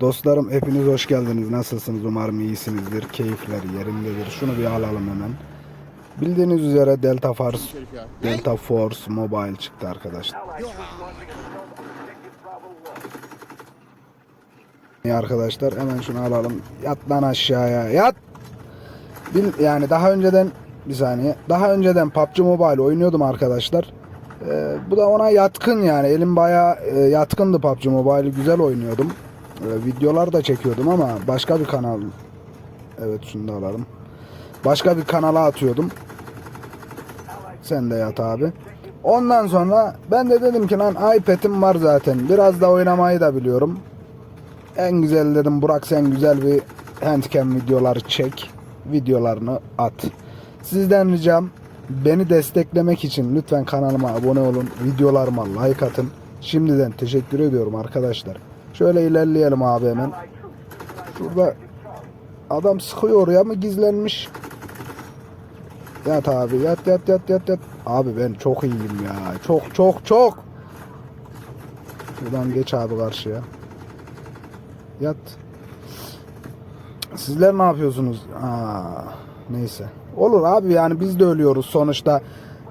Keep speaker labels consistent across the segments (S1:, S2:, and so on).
S1: Dostlarım hepiniz hoş geldiniz. Nasılsınız? Umarım iyisinizdir. Keyifler yerindedir. Şunu bir alalım hemen. Bildiğiniz üzere Delta Force, Delta Force Mobile çıktı arkadaşlar. İyi arkadaşlar hemen şunu alalım. Yat lan aşağıya. Yat. Bil, yani daha önceden bir saniye. Daha önceden PUBG Mobile oynuyordum arkadaşlar. Ee, bu da ona yatkın yani. Elim bayağı e, yatkındı PUBG Mobile'i güzel oynuyordum. Ee, videolar da çekiyordum ama başka bir kanal. Evet şunu da alalım. Başka bir kanala atıyordum. Sen de yat abi. Ondan sonra ben de dedim ki lan iPad'im var zaten. Biraz da oynamayı da biliyorum. En güzel dedim Burak sen güzel bir handcam videoları çek. Videolarını at. Sizden ricam beni desteklemek için lütfen kanalıma abone olun. Videolarıma like atın. Şimdiden teşekkür ediyorum arkadaşlar. Şöyle ilerleyelim abi hemen. Şurada adam sıkıyor oraya mı gizlenmiş? Yat abi yat yat yat yat yat. Abi ben çok iyiyim ya. Çok çok çok. Şuradan geç abi karşıya. Yat. Sizler ne yapıyorsunuz? Aa, neyse. Olur abi yani biz de ölüyoruz. Sonuçta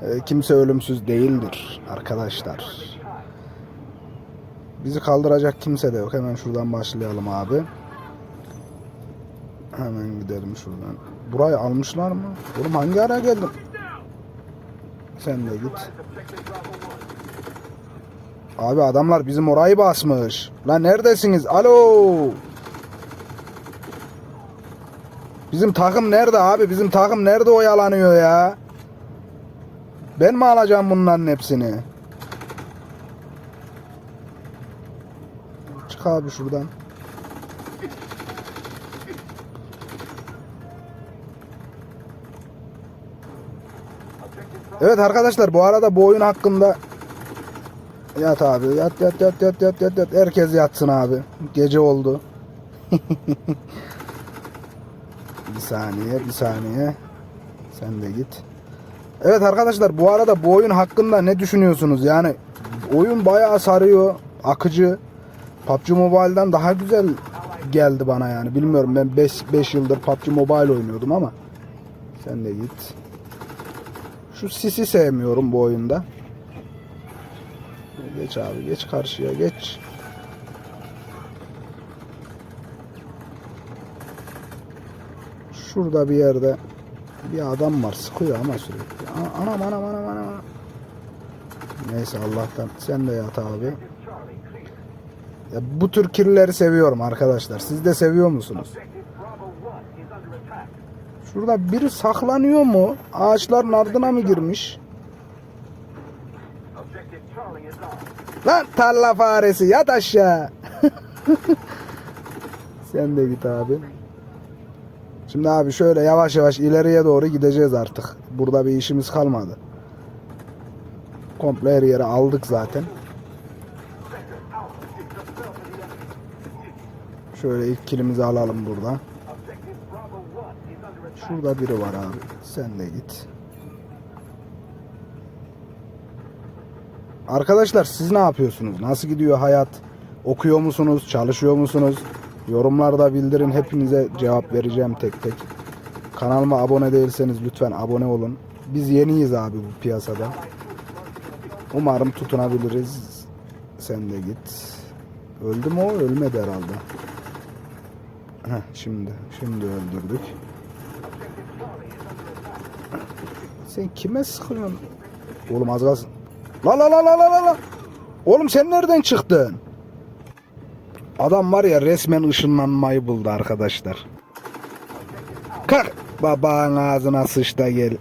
S1: e, kimse ölümsüz değildir arkadaşlar. Bizi kaldıracak kimse de yok. Hemen şuradan başlayalım abi. Hemen gidelim şuradan. Burayı almışlar mı? Oğlum hangi ara geldim? Sen de git. Abi adamlar bizim orayı basmış. Lan neredesiniz? Alo. Bizim takım nerede abi? Bizim takım nerede oyalanıyor ya? Ben mi alacağım bunların hepsini? Abi şuradan. Evet arkadaşlar bu arada bu oyun hakkında Yat abi. Yat yat yat yat yat yat yat. Herkes yatsın abi. Gece oldu. Bir saniye bir saniye. Sen de git. Evet arkadaşlar bu arada bu oyun hakkında ne düşünüyorsunuz? Yani Oyun bayağı sarıyor akıcı PUBG Mobile'dan daha güzel geldi bana yani bilmiyorum ben 5 5 yıldır PUBG Mobile oynuyordum ama Sen de git Şu sisi sevmiyorum bu oyunda Geç abi geç karşıya geç. Şurada bir yerde bir adam var sıkıyor ama sürekli. Anam anam anam. anam. Neyse Allah'tan sen de yat abi. Ya bu tür kirleri seviyorum arkadaşlar. Siz de seviyor musunuz? Şurada biri saklanıyor mu? Ağaçların ardına mı girmiş? Lan tarla faresi yat aşağı. Sen de git abi. Şimdi abi şöyle yavaş yavaş ileriye doğru gideceğiz artık. Burada bir işimiz kalmadı. Komple her yere aldık zaten. Şöyle ilk kilimizi alalım burada. Şurada biri var abi. Sen de git. Arkadaşlar siz ne yapıyorsunuz? Nasıl gidiyor hayat? Okuyor musunuz? Çalışıyor musunuz? Yorumlarda bildirin. Hepinize cevap vereceğim tek tek. Kanalıma abone değilseniz lütfen abone olun. Biz yeniyiz abi bu piyasada. Umarım tutunabiliriz. Sen de git. Öldü mü o? Ölmedi herhalde. Heh, şimdi. Şimdi öldürdük. Sen kime sıkıyorsun? Oğlum az kalsın. La la la la la la. Oğlum sen nereden çıktın? Adam var ya resmen ışınlanmayı buldu arkadaşlar. Kalk babanın ağzına sıçta gel.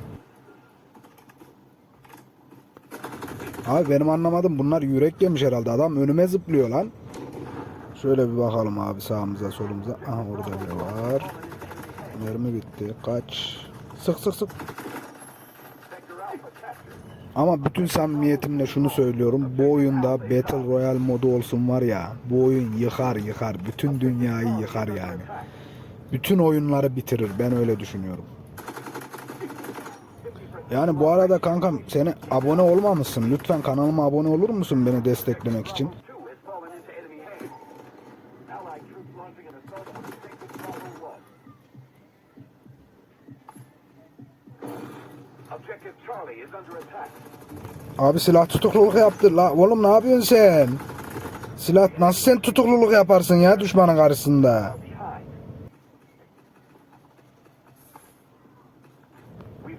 S1: Abi benim anlamadım bunlar yürek yemiş herhalde adam önüme zıplıyor lan. Şöyle bir bakalım abi sağımıza solumuza. Aha orada biri var. Mermi bitti. Kaç. Sık sık sık. Ama bütün samimiyetimle şunu söylüyorum. Bu oyunda Battle Royale modu olsun var ya. Bu oyun yıkar yıkar. Bütün dünyayı yıkar yani. Bütün oyunları bitirir. Ben öyle düşünüyorum. Yani bu arada kankam seni abone olmamışsın. Lütfen kanalıma abone olur musun beni desteklemek için? Abi silah tutukluluk yaptı. La oğlum ne yapıyorsun sen? Silah nasıl sen tutukluluk yaparsın ya düşmanın karşısında?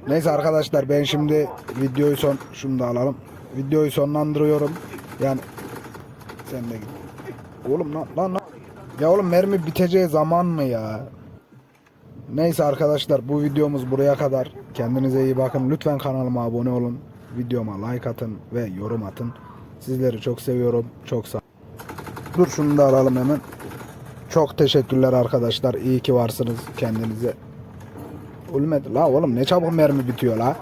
S1: Neyse arkadaşlar ben şimdi videoyu son şunu da alalım. Videoyu sonlandırıyorum. Yani sen de git. Oğlum lan lan lan. Ya oğlum mermi biteceği zaman mı ya? Neyse arkadaşlar bu videomuz buraya kadar. Kendinize iyi bakın. Lütfen kanalıma abone olun. Videoma like atın ve yorum atın. Sizleri çok seviyorum. Çok sağ Dur şunu da alalım hemen. Çok teşekkürler arkadaşlar. İyi ki varsınız kendinize. Ölmedi la oğlum ne çabuk mermi bitiyor la.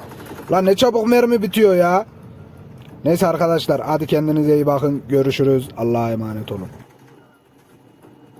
S1: La ne çabuk mermi bitiyor ya. Neyse arkadaşlar hadi kendinize iyi bakın. Görüşürüz. Allah'a emanet olun.